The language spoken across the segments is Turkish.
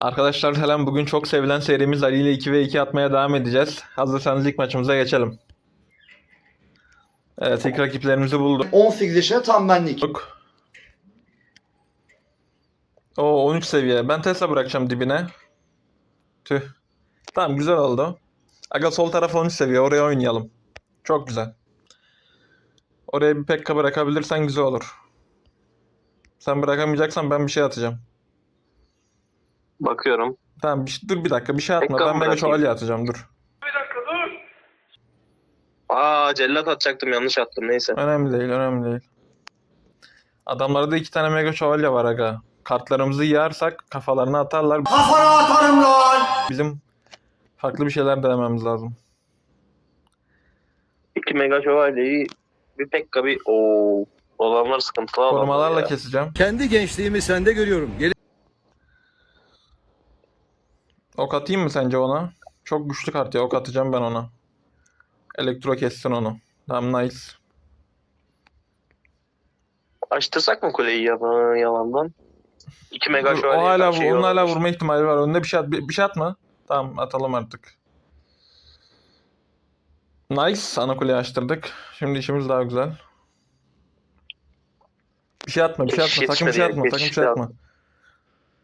Arkadaşlar selam. Bugün çok sevilen serimiz Ali ile 2 ve 2 atmaya devam edeceğiz. Hazırsanız ilk maçımıza geçelim. Evet ilk rakiplerimizi bulduk. 18 yaşına tam benlik. O 13 seviye. Ben Tesla bırakacağım dibine. Tüh. Tamam güzel oldu. Aga sol taraf 13 seviye. Oraya oynayalım. Çok güzel. Oraya bir pekka bırakabilirsen güzel olur. Sen bırakamayacaksan ben bir şey atacağım. Bakıyorum. Tamam bir, dur bir dakika bir şey atma. Pekka ben mega şövalye atacağım dur. Aa cellat atacaktım yanlış attım neyse. Önemli değil, önemli değil. Adamlarda iki tane mega şövalye var aga. Kartlarımızı yığarsak kafalarına atarlar. Kafana atarım lan. Bizim farklı bir şeyler denememiz lazım. İki mega şövalyeyi bir pekka bir ooo. Olanlar sıkıntılı Korumalarla ya. keseceğim. Kendi gençliğimi sende görüyorum. Gel Ok atayım mı sence ona? Çok güçlü kart ya. Ok atacağım ben ona. Elektro kessin onu. Tamam nice. Açtırsak mı kuleyi ya, yalandan? İki mega Dur, o hala, iyi onun hala vurma ihtimali var. Önünde bir şey at. Bir, bir şey atma. Tamam atalım artık. Nice. Ana kuleyi açtırdık. Şimdi işimiz daha güzel. Bir şey atma, bir şey atma. Sakın bir şey atma, sakın bir şey atma.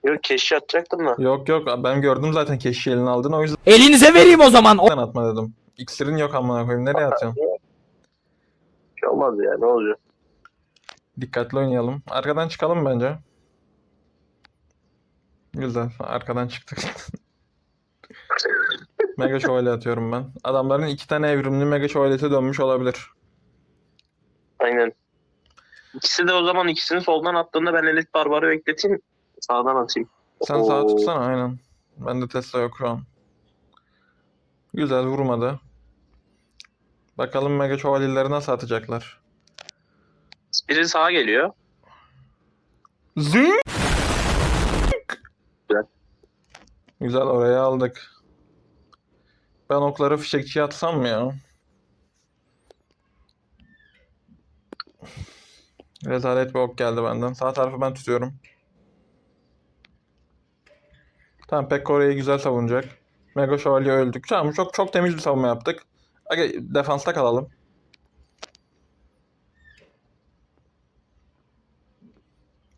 Yok keşi atacaktım da. Yok yok ben gördüm zaten keşişi eline aldığını o yüzden Elinize vereyim o zaman. O- atma dedim. İksirin yok amına koyayım nereye atacaksın? Bir şey olmaz ya ne olacak? Dikkatli oynayalım. Arkadan çıkalım bence. Güzel. Arkadan çıktık. mega şövalye atıyorum ben. Adamların iki tane evrimli mega şövalyesi dönmüş olabilir. Aynen. İkisi de o zaman ikisini soldan attığında ben elit barbarı bekleteyim. Sağdan atayım. Sen sağa Oo. tutsana aynen. Bende Tesla yok şu an. Güzel vurmadı. Bakalım mega şövalyeleri nasıl atacaklar. Biri sağa geliyor. Zing! Güzel. Güzel oraya aldık. Ben okları fişekçiye atsam mı ya? Rezalet bir ok geldi benden. Sağ tarafı ben tutuyorum. Tamam orayı güzel savunacak. Mega Şövalye öldük. Tamam çok çok temiz bir savunma yaptık. Aga, defansta kalalım.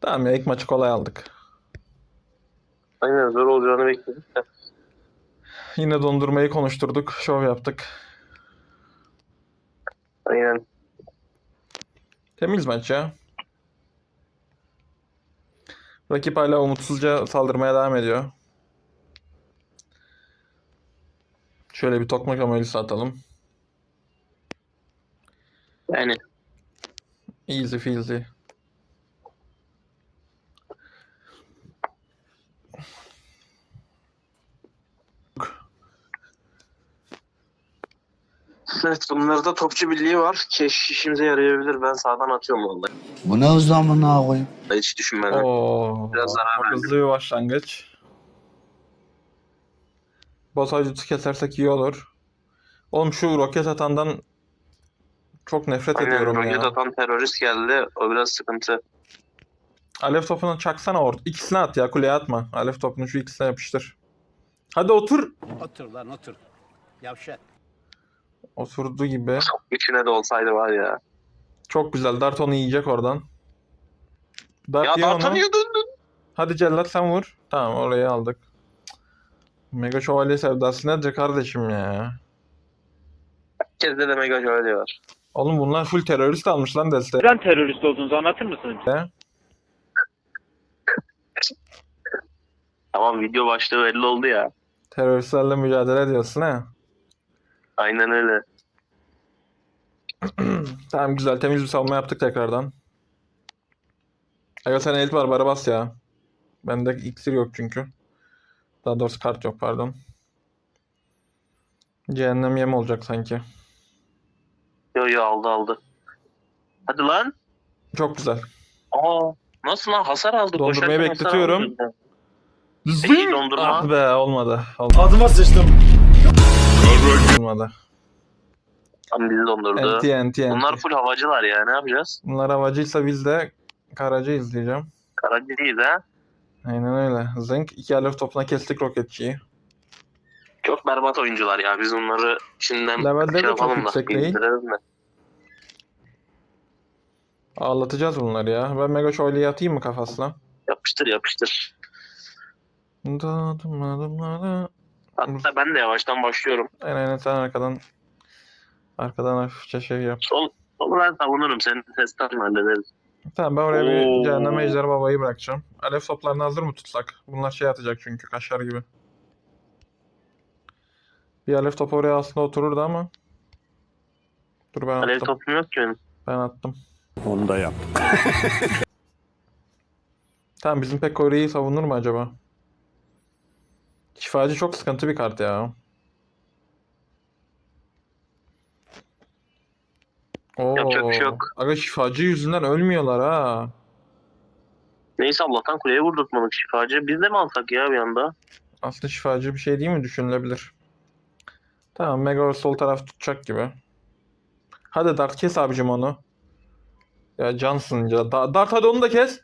Tamam ya ilk maçı kolay aldık. Aynen zor olacağını bekledik. Yine dondurmayı konuşturduk. Şov yaptık. Aynen. Temiz maç ya. Rakip hala umutsuzca saldırmaya devam ediyor. Şöyle bir tokmak amelisi atalım. Yani Easy feasy. Evet bunlarda topçu birliği var. Keş işimize yarayabilir. Ben sağdan atıyorum vallahi. Bu ne zamana koyayım? Hiç düşünmeden. Oo, Biraz zarar çok verdik. hızlı bir başlangıç. Boss avcısı kesersek iyi olur. Oğlum şu roket atandan çok nefret Aynen ediyorum roket ya. atan terörist geldi. O biraz sıkıntı. Alev topunu çaksana orada. İkisine at ya kuleye atma. Alev topunu şu ikisine yapıştır. Hadi otur. Otur lan otur. Yavşak. Oturdu gibi. Üçüne de olsaydı var ya. Çok güzel. Dart onu yiyecek oradan. Dart Ya ye onu. Dartan'ı döndün. Hadi cellat sen vur. Tamam orayı aldık. Mega şövalye sevdası nedir kardeşim ya? Herkeste de mega şövalye var. Oğlum bunlar full terörist almış lan deste. Neden terörist olduğunuzu anlatır mısınız? Ya. Tamam video başlığı belli oldu ya. Teröristlerle mücadele ediyorsun ha. Aynen öyle. Tamam güzel temiz bir savunma yaptık tekrardan. Aga sen elit var bara bas ya. Bende iksir yok çünkü. Daha doğrusu kart yok pardon. Cehennem yem olacak sanki. Yo yo aldı aldı. Hadi lan. Çok güzel. Aa nasıl lan hasar aldı. Dondurmayı Koşarken hasar bekletiyorum. aldı. Zing! dondurma. Ah be olmadı. olmadı. Adıma sıçtım. Olmadı. Tam bizi dondurdu. NT NT NT. Bunlar full havacılar ya ne yapacağız? Bunlar havacıysa biz de karacıyız diyeceğim. Karacıyız ha. Aynen öyle. Zınk. iki alev topuna kestik roketçiyi. Çok berbat oyuncular ya. Biz onları şimdiden Levelleri de şey çok yapalım da. yüksek değil. bildirelim de. Ağlatacağız bunları ya. Ben Mega Şövalye'yi atayım mı kafasına? Yapıştır yapıştır. Da, dıma, dıma, da. Hatta ben de yavaştan başlıyorum. Aynen aynen sen arkadan arkadan hafifçe şey yap. Sol, solu ben savunurum. Senin testten hallederiz. Tamam ben oraya bir Oo. cehennem ejderi babayı bırakacağım. Alev toplarını hazır mı tutsak? Bunlar şey atacak çünkü kaşar gibi. Bir alev topu oraya aslında otururdu ama. Dur ben Alev attım. topum yok ki benim. Ben attım. Onu da yap. Tamam bizim pek orayı savunur mu acaba? Şifacı çok sıkıntı bir kart ya. Oo. Yapacak bir şey yok. Aga şifacı yüzünden ölmüyorlar ha. Neyse Allah'tan kuleye vurdurtmadık şifacı. Biz de mi alsak ya bir anda? Aslında şifacı bir şey değil mi düşünülebilir. Tamam Mega sol taraf tutacak gibi. Hadi Dart kes abicim onu. Ya cansın ya. Da- Dart hadi onu da kes.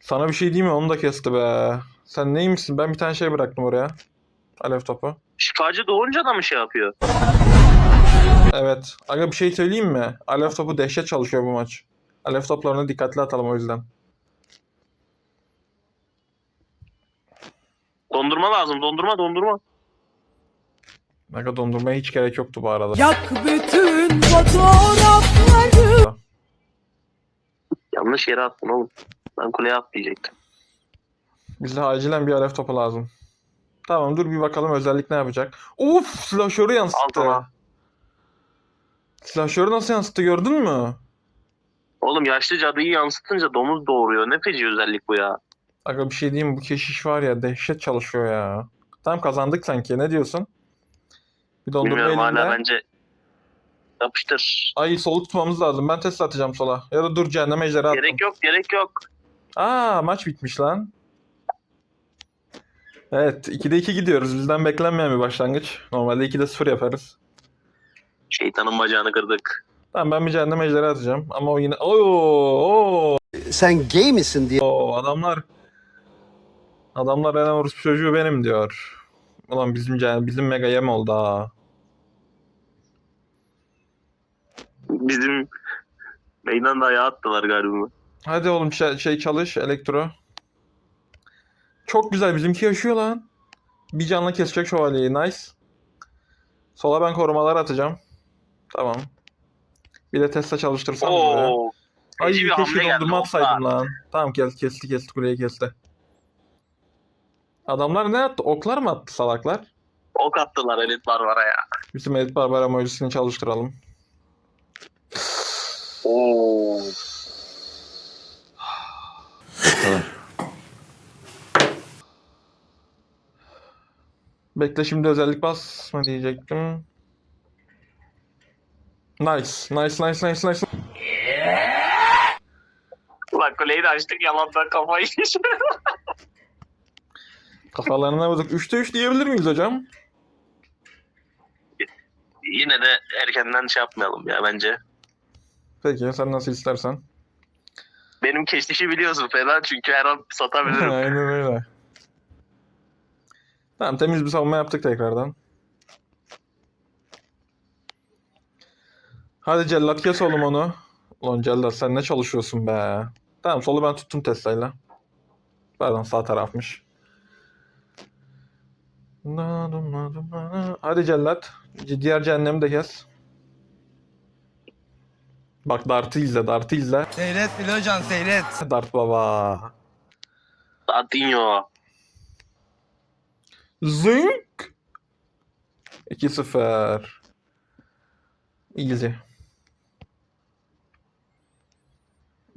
Sana bir şey diyeyim mi? Onu da kesti be. Sen neymişsin? Ben bir tane şey bıraktım oraya. Alev topu. Şifacı doğunca da mı şey yapıyor? Evet. Aga bir şey söyleyeyim mi? Alev topu dehşet çalışıyor bu maç. Alev toplarını dikkatli atalım o yüzden. Dondurma lazım. Dondurma dondurma. Aga dondurmaya hiç gerek yoktu bu arada. Yak bütün fotoğrafları Yanlış yere attın oğlum. Ben kuleye at diyecektim. Bize acilen bir alev topu lazım. Tamam dur bir bakalım özellik ne yapacak. Uf silahşörü yansıttı. Al Silahşörü nasıl yansıttı gördün mü? Oğlum yaşlı cadıyı yansıtınca domuz doğuruyor. Ne feci özellik bu ya. Aga bir şey diyeyim bu keşiş var ya dehşet çalışıyor ya. Tamam kazandık sanki ne diyorsun? Bir dondurma Bilmiyorum hala elinde. bence. Yapıştır. Ay solu tutmamız lazım. Ben test atacağım sola. Ya da dur cehennem ejderi attım. Gerek yok gerek yok. Aa maç bitmiş lan. Evet 2'de 2 gidiyoruz. Bizden beklenmeyen bir başlangıç. Normalde 2'de 0 yaparız. Şeytanın bacağını kırdık. Tamam ben bir cehennem ejderi atacağım. Ama o yine... Oo, oo, Sen gay misin diye. oo, adamlar... Adamlar en Rus çocuğu benim diyor. Ulan bizim cehennem, bizim mega yem oldu ha. Bizim meydan ayağı attılar galiba. Hadi oğlum şey, şey çalış elektro. Çok güzel bizimki yaşıyor lan. Bir canla kesecek şövalyeyi nice. Sola ben korumalar atacağım. Tamam. Bir de Tesla çalıştırsam. Oo. Ay feci bir keşke dondurma atsaydım lan. Tamam kes, kesti kesti kuleyi kesti. Adamlar ne attı? Oklar mı attı salaklar? Ok attılar elit barbara ya. Bizim Edit Barbar emojisini çalıştıralım. Oo. Bekle şimdi özellik basma diyecektim. Nice. Nice nice nice nice. Ulan kuleyi de açtık yalandan kafayı. Kafalarına vurduk. 3'te 3 diyebilir miyiz hocam? Yine de erkenden şey yapmayalım ya bence. Peki sen nasıl istersen. Benim keşişi biliyorsun fena çünkü her an satabilirim. Aynen öyle. Tamam temiz bir savunma yaptık tekrardan. Hadi cellat kes oğlum onu. Ulan cellat sen ne çalışıyorsun be. Tamam solu ben tuttum Tesla'yla. Pardon sağ tarafmış. Hadi cellat. Diğer cehennemi de kes. Bak Dart'ı izle, Dart'ı izle. Seyret Bilocan seyret. Dart baba. Satinho. Zınk. 2-0. Easy.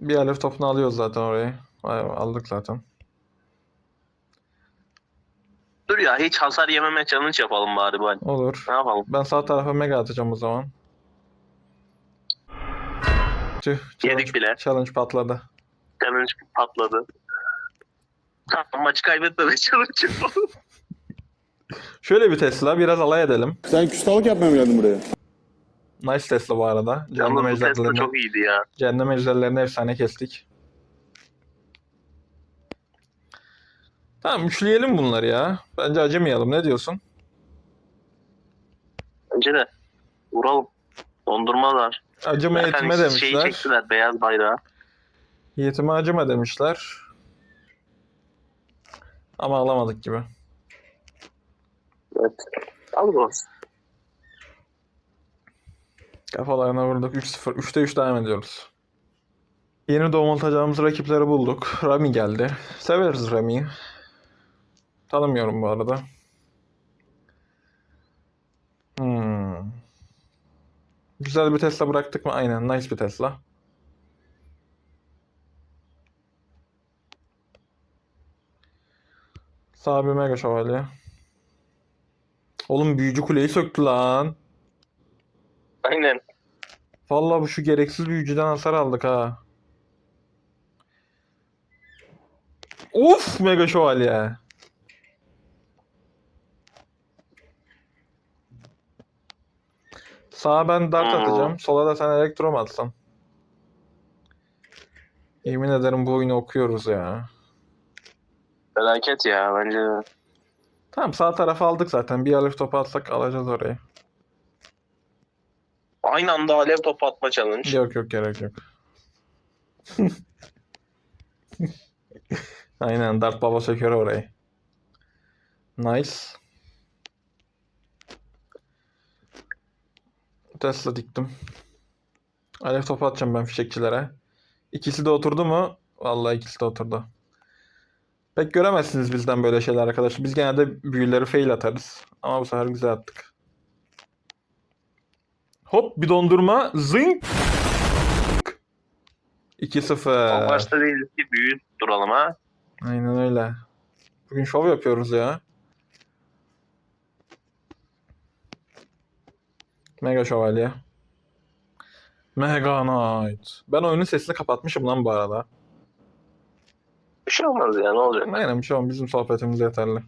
Bir alef topunu alıyoruz zaten orayı. Ay, aldık zaten. Dur ya hiç hasar yememe challenge yapalım bari bari. Olur. Ne yapalım? Ben sağ tarafa mega atacağım o zaman. Tüh. Yedik bile. Challenge patladı. Challenge patladı. Tamam maçı kaybetmeme challenge yapalım. Şöyle bir Tesla biraz alay edelim. Sen küstahlık yapmaya mı geldin buraya? Nice Tesla bu arada. Cehennem Yalnız bu Tesla ejderlerini, çok iyiydi ya. cehennem ejderlerini efsane kestik. Tamam üçleyelim bunları ya. Bence acımayalım. Ne diyorsun? Bence de. Vuralım. Dondurmalar. Acıma Zaten yetime şeyi demişler. çektiler beyaz bayrağı. Yetime acıma demişler. Ama alamadık gibi. Evet. Al olsun. Kafalarına vurduk. 3-0. 3'te 3 devam ediyoruz. Yeni doğrultacağımız rakipleri bulduk. Rami geldi. Severiz Rami'yi. Tanımıyorum bu arada. Hmm. Güzel bir Tesla bıraktık mı? Aynen. Nice bir Tesla. Sağ bir mega şövalye. Oğlum büyücü kuleyi söktü lan. Aynen. Vallahi bu şu gereksiz büyücüden hasar aldık ha. Uf mega şövalye. Sağa ben dart Hmm. atacağım. Sola da sen elektrom atsan. Yemin ederim bu oyunu okuyoruz ya. Felaket ya bence de. Tamam sağ tarafı aldık zaten. Bir alif topu atsak alacağız orayı. Aynı anda alev topu atma challenge. Yok yok gerek yok. Aynen Dart Baba söküyor orayı. Nice. Tesla diktim. Alev topu atacağım ben fişekçilere. İkisi de oturdu mu? Vallahi ikisi de oturdu. Pek göremezsiniz bizden böyle şeyler arkadaşlar. Biz genelde büyüleri fail atarız. Ama bu sefer güzel attık. Hop bir dondurma. Zing. 2-0. O başta değil ki büyük duralım ha. Aynen öyle. Bugün şov yapıyoruz ya. Mega Şövalye. Mega Knight. Ben oyunun sesini kapatmışım lan bu arada. Bir şey olmaz ya ne olacak? Aynen bir şey olmaz. Bizim sohbetimiz yeterli.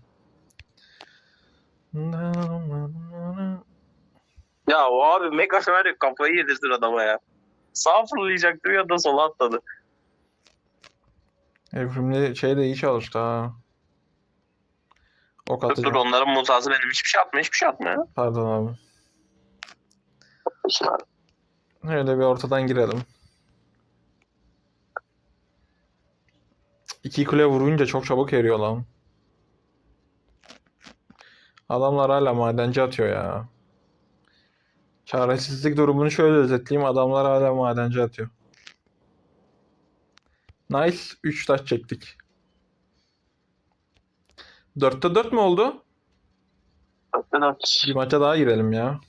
Ya o abi mega ya kafayı yedirsin adama ya. Sağ fırlayacaktı ya da sola atladı. Evrimli şey de iyi çalıştı ha. Ok Dur dur atacağım. onların mutası benim hiçbir şey atmıyor hiçbir şey atmıyor. Pardon abi. Abi. Öyle bir ortadan girelim. İki kule vurunca çok çabuk eriyor lan. Adamlar hala madenci atıyor ya. Çaresizlik durumunu şöyle özetleyeyim. Adamlar hala madenci atıyor. Nice. 3 taş çektik. 4'te 4 mü oldu? Dörtte dört. Bir maça daha girelim ya.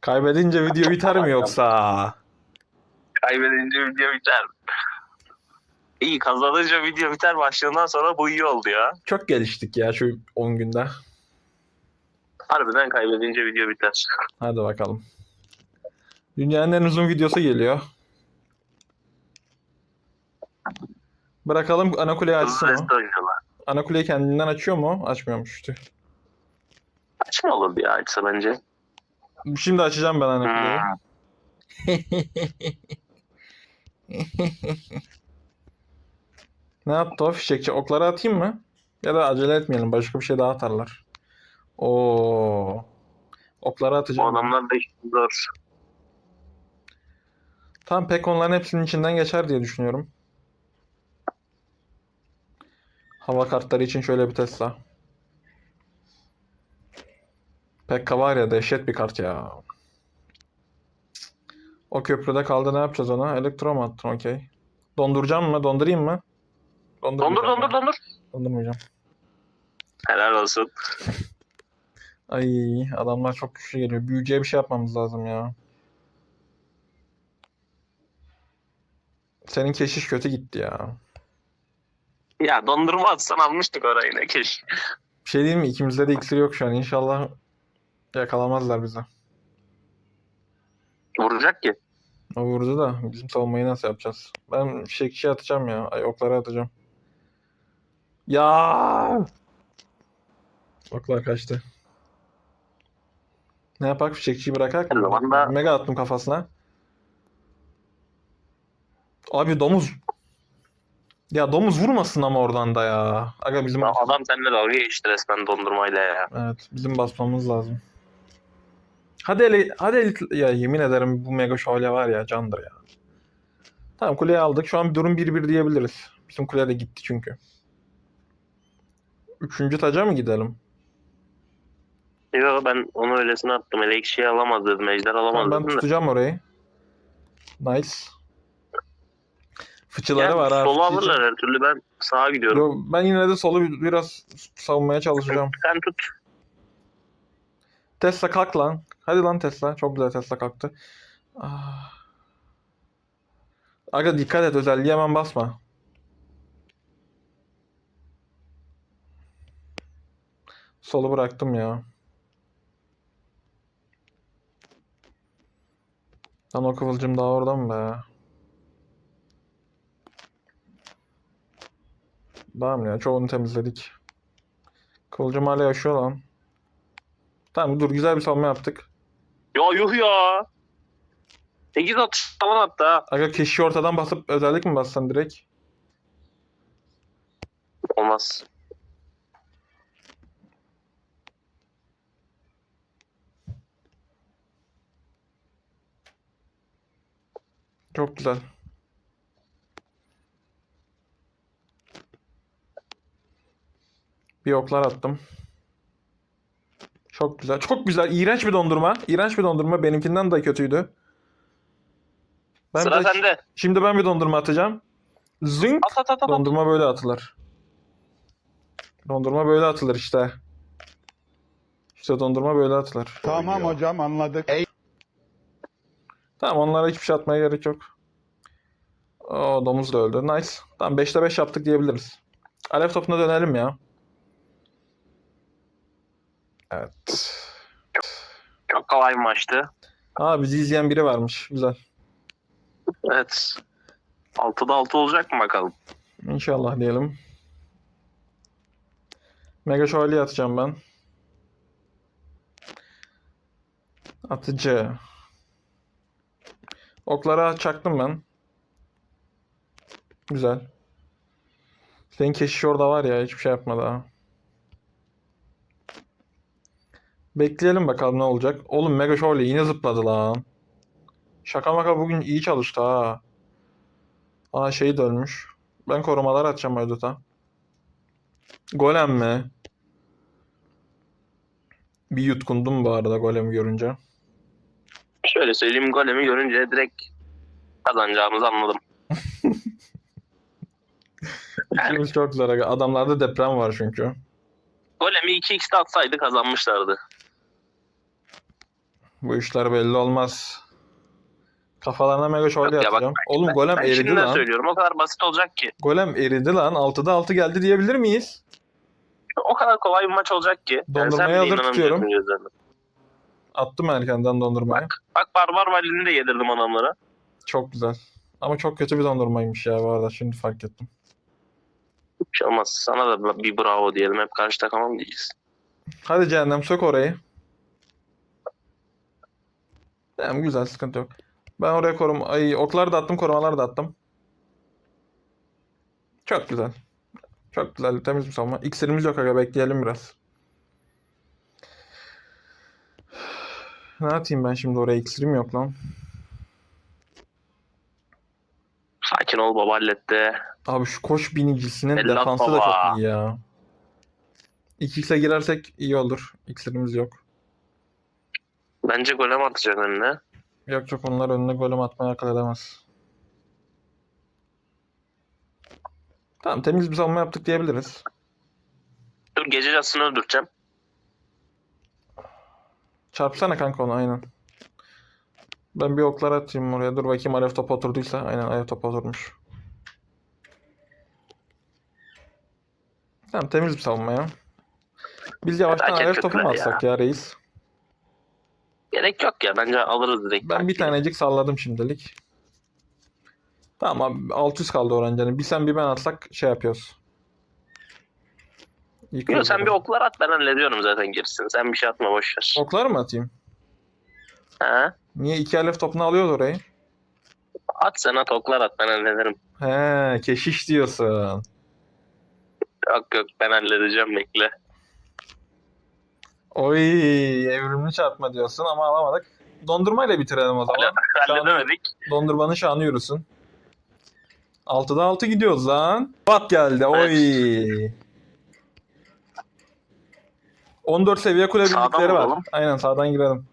Kaybedince video biter mi yoksa? Kaybedince video biter. İyi kazanınca video biter başlığından sonra bu iyi oldu ya. Çok geliştik ya şu 10 günde. Harbiden kaybedince video biter. Hadi bakalım. Dünyanın en uzun videosu geliyor. Bırakalım ana kuleyi açsın o. Ana kuleyi kendinden açıyor mu? Açmıyormuş. Tüh. Açma olur ya açsa bence. Şimdi açacağım ben ana kuleyi. Hmm. Ne yaptı o fişekçi? Okları atayım mı? Ya da acele etmeyelim. Başka bir şey daha atarlar. Oo. Okları Bu atacağım. adamlar da zor. Tam pek onların hepsinin içinden geçer diye düşünüyorum. Hava kartları için şöyle bir Tesla. Pekka var ya dehşet bir kart ya. O köprüde kaldı ne yapacağız ona? Elektro mu attın okey. Donduracağım mı? Dondurayım mı? Dondur Dondurmayacağım dondur ben. dondur. Dondurmayacağım. Helal olsun. Ay adamlar çok güçlü geliyor. Büyücüye bir şey yapmamız lazım ya. Senin keşiş kötü gitti ya. Ya dondurma atsan almıştık orayı ne keş. Bir şey diyeyim mi? İkimizde de iksir yok şu an. İnşallah yakalamazlar bizi. Vuracak ki. O vurdu da bizim savunmayı nasıl yapacağız? Ben fişekçi atacağım ya. Ay oklara atacağım. Ya! Oklar kaçtı. Ne yapak fişekçiyi bırakak zaman da- Mega attım kafasına. Abi domuz. Ya domuz vurmasın ama oradan da ya. Aga bizim Ya Adam seninle dalga geçti resmen dondurmayla ya. evet bizim basmamız lazım. Hadi ele hadi ele, ya yemin ederim bu mega şövalye var ya candır ya. Tamam kuleyi aldık. Şu an bir durum 1-1 diyebiliriz. Bizim kule de gitti çünkü. Üçüncü taca mı gidelim? Yo ben onu öylesine attım. Ele ekşiyi alamaz dedim. Ejder alamaz Tamam, ben dedim de. tutacağım orayı. Nice. Fıçıları Yani var ha. solu fıçı- alırlar her türlü ben sağa gidiyorum. Yo, ben yine de solu bir- biraz savunmaya çalışacağım. Sen tut. Tesla kalk lan. Hadi lan Tesla. Çok güzel Tesla kalktı. Ah. Aga dikkat et özelliği hemen basma. Solu bıraktım ya. Lan o kıvılcım daha orada mı be? Tamam ya çoğunu temizledik. Kıvılcım hala yaşıyor lan. Tamam dur güzel bir savunma yaptık. Ya yuh ya. 8 atış falan attı ha. Aga keşi ortadan basıp özellik mi bassan direkt? Olmaz. Çok güzel. Bir oklar attım. Çok güzel. Çok güzel. İğrenç bir dondurma. İğrenç bir dondurma. Benimkinden de kötüydü. Ben Sıra de- sende. Şimdi ben bir dondurma atacağım. Zınk. At at at at. Dondurma böyle atılır. Dondurma böyle atılır işte. İşte dondurma böyle atılır. Tamam hocam anladık. Tamam onlara hiçbir şey atmaya gerek yok. Oo, domuz da öldü. Nice. Tamam 5'te 5 yaptık diyebiliriz. Alev topuna dönelim ya. Evet. Çok kolay bir maçtı. Aa bizi izleyen biri varmış. Güzel. Evet. 6'da 6 olacak mı bakalım? İnşallah diyelim. Mega Şövalye atacağım ben. Atıcı. Oklara çaktım ben. Güzel. Senin keşiş orada var ya hiçbir şey yapmadı ha. Bekleyelim bakalım ne olacak. Oğlum Mega Şövalye yine zıpladı lan. Şaka maka bugün iyi çalıştı ha. Aa şey dönmüş. Ben korumalar atacağım Haydut'a. Golem mi? Bir yutkundum bu arada golem görünce. Şöyle söyleyeyim golemi görünce direkt kazanacağımızı anladım. İşimiz çok zor. Adamlarda deprem var çünkü. Golemi 2x'de atsaydı kazanmışlardı. Bu işler belli olmaz. Kafalarına mega şövalye Yok ya, bak- atacağım. Oğlum golem Ben eridi şimdiden lan. söylüyorum o kadar basit olacak ki. Golem eridi lan. 6'da 6 geldi diyebilir miyiz? O kadar kolay bir maç olacak ki. Dondurmayı hazır inanamayacaksın tutuyorum. gözlerine. Attım erkenden dondurmayı. Bak Barbar Vali'ni de yedirdim adamlara. Çok güzel. Ama çok kötü bir dondurmaymış ya bu arada. Şimdi fark ettim. Bir şey olmaz. Sana da bir bravo diyelim. Hep karşı takıma mı diyeceğiz? Hadi cehennem sök orayı. Tamam güzel sıkıntı yok. Ben oraya korum... Ay okları da attım korumaları da attım. Çok güzel. Çok güzel temiz bir savunma. İksirimiz yok aga bekleyelim biraz. Ne atayım ben şimdi oraya iksirim yok lan. Sakin ol baba halletti. Abi şu koş binicisinin Helal defansı da baba. çok iyi ya. 2x'e girersek iyi olur. İksirimiz yok. Bence golem atacak önüne. Yok çok onlar önüne golem atmaya akıl edemez. Tamam temiz bir savunma yaptık diyebiliriz. Dur gece cansını öldüreceğim. Çarpsana kanka onu aynen. Ben bir oklar atayım oraya. Dur bakayım alev topu oturduysa. Aynen alev topu oturmuş. Tamam temiz bir savunma ya. Biz yavaştan alev topu mu kötüler ya. atsak ya reis? Gerek yok ya. Bence alırız direkt. Ben bir tanecik salladım şimdilik. Tamam abi 600 kaldı öğrencinin. Bir sen bir ben atsak şey yapıyoruz. Yok Yıkıyoruz sen bir oklar at ben hallediyorum zaten gerisini. Sen bir şey atma boş ver. Oklar mı atayım? Ha? Niye iki alef topunu alıyoruz orayı? At sen at oklar at ben hallederim. He, keşiş diyorsun. Yok yok ben halledeceğim bekle. Oy, evrimli çarpma diyorsun ama alamadık. Dondurmayla bitirelim o zaman. Halledemedik. Dondurmanın şanı yürüsün. 6'da 6 gidiyoruz lan. Bat geldi. Oy. 14 seviye kule Sağdan var. vuralım. Aynen sağdan girelim.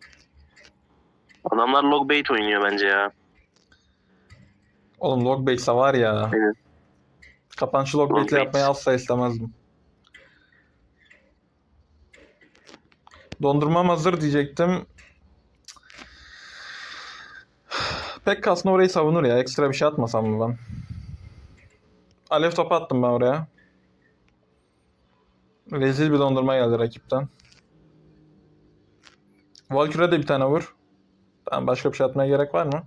Adamlar log bait oynuyor bence ya. Oğlum logbait'se var ya. Aynen. Kapanışı logbait'le Logbait. yapmayı asla istemezdim. Dondurmam hazır diyecektim. Pek kasma orayı savunur ya. Ekstra bir şey atmasam mı ben? Alev topu attım ben oraya. Rezil bir dondurma geldi rakipten. Valkyrie de bir tane vur. Tamam başka bir şey atmaya gerek var mı?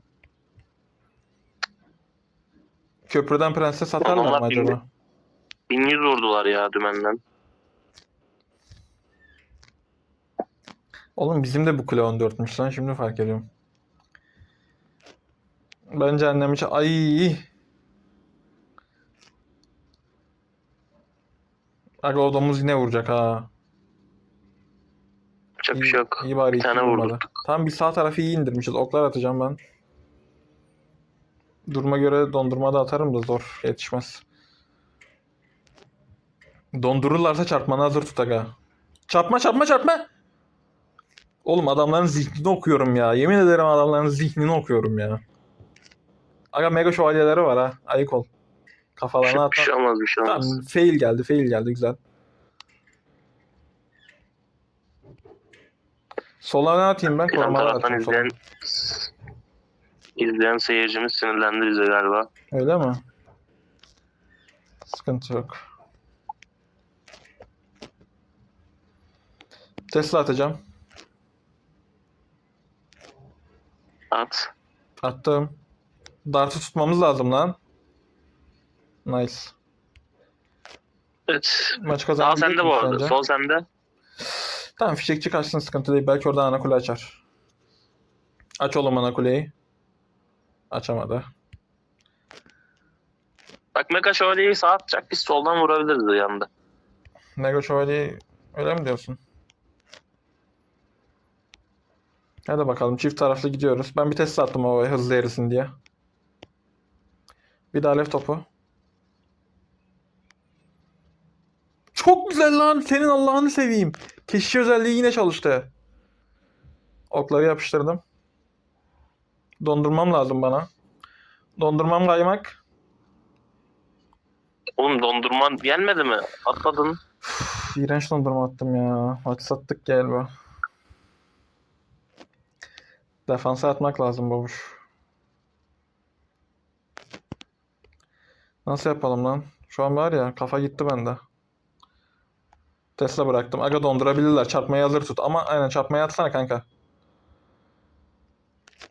Köprüden prenses atarlar mı acaba? bindi. 1100 vurdular ya dümenden. Oğlum bizim de bu kule 14'müş lan şimdi fark ediyorum. Bence annem için... Ay. Aga o domuz yine vuracak ha. Bir İyi, şey yok. iyi bari Bir tane vurduk. Tam bir sağ tarafı iyi indirmişiz. Oklar atacağım ben. Duruma göre dondurma da atarım da zor. Yetişmez. Dondururlarsa çarpmanı hazır tut aga. Çarpma çarpma çarpma. Oğlum adamların zihnini okuyorum ya. Yemin ederim adamların zihnini okuyorum ya. Aga mega şövalyeleri var ha. Ayık ol. Kafalarına Bir atma. şey olmaz bir şey olmaz. Tamam, fail geldi, fail geldi güzel. Sola ne atayım ben? Yan Korumalar taraftan atayım sola. izleyen izleyen seyircimiz sinirlendi bize galiba. Öyle mi? Sıkıntı yok. Tesla atacağım. At. Attım. Dart'ı tutmamız lazım lan. Nice. Evet. Maç Sağ kazanabilecek sende bu arada. sence? Sol sende. Tamam fişekçi kaçsın sıkıntı değil. Belki oradan ana kule açar. Aç oğlum ana kuleyi. Açamadı. Bak Mega Şövalye'yi sağ atacak. Biz soldan vurabiliriz yanında. Nego Şövalye'yi öyle mi diyorsun? Hadi bakalım çift taraflı gidiyoruz. Ben bir test attım havaya hızlı erisin diye. Bir de alev topu. Çok güzel lan. Senin Allah'ını seveyim. Keşiş özelliği yine çalıştı. Okları yapıştırdım. Dondurmam lazım bana. Dondurmam kaymak. Oğlum dondurman yenmedi mi? Atladın. Üf, İğrenç dondurma attım ya. Maç sattık galiba. Defansa atmak lazım babuş. Nasıl yapalım lan? Şu an var ya kafa gitti bende. Tesla bıraktım. Aga dondurabilirler. Çarpmaya hazır tut. Ama aynen çarpmaya atsana kanka.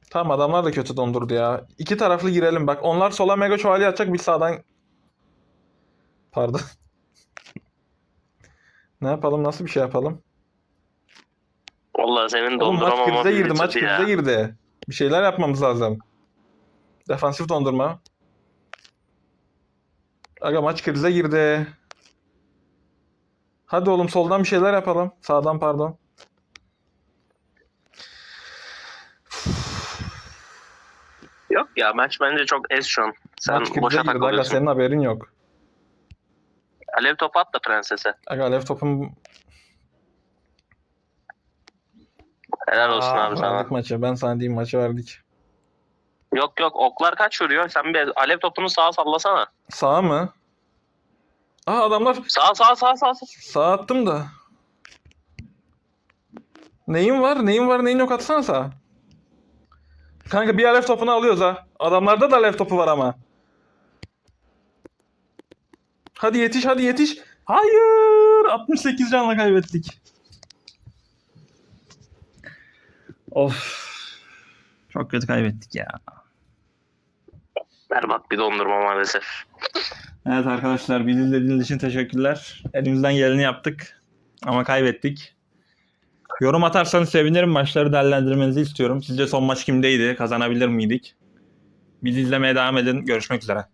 Tamam adamlar da kötü dondurdu ya. İki taraflı girelim. Bak onlar sola mega şövalye atacak. Biz sağdan... Pardon. Ne yapalım? Nasıl bir şey yapalım? Vallahi senin Oğlum maç donduramaman krize girdi, maç krize girdi. Bir şeyler yapmamız lazım. Defansif dondurma. Aga maç krize girdi. Hadi oğlum soldan bir şeyler yapalım. Sağdan pardon. Yok ya maç bence çok ez şu an. Sen maç boşa girdi aga takılıyorsun. senin haberin yok. Alev topu at da prensese. Aga alev topum... Helal olsun Aa, abi sana. verdik maçı. Ben sana diyeyim maçı verdik. Yok yok oklar kaç vuruyor? Sen bir alev topunu sağa sallasana. Sağ mı? Aa adamlar Sağ sağ sağ sağ. sağ. Sağ attım da. Neyin var? Neyin var? Neyin yok atsana sağa. Kanka bir alev topunu alıyoruz ha. Adamlarda da alev topu var ama. Hadi yetiş hadi yetiş. Hayır. 68 canla kaybettik. Of. Çok kötü kaybettik ya. Berbat bir dondurma maalesef. Evet arkadaşlar bizi izlediğiniz için teşekkürler. Elimizden geleni yaptık ama kaybettik. Yorum atarsanız sevinirim. Maçları değerlendirmenizi istiyorum. Sizce son maç kimdeydi? Kazanabilir miydik? Bizi izlemeye devam edin. Görüşmek üzere.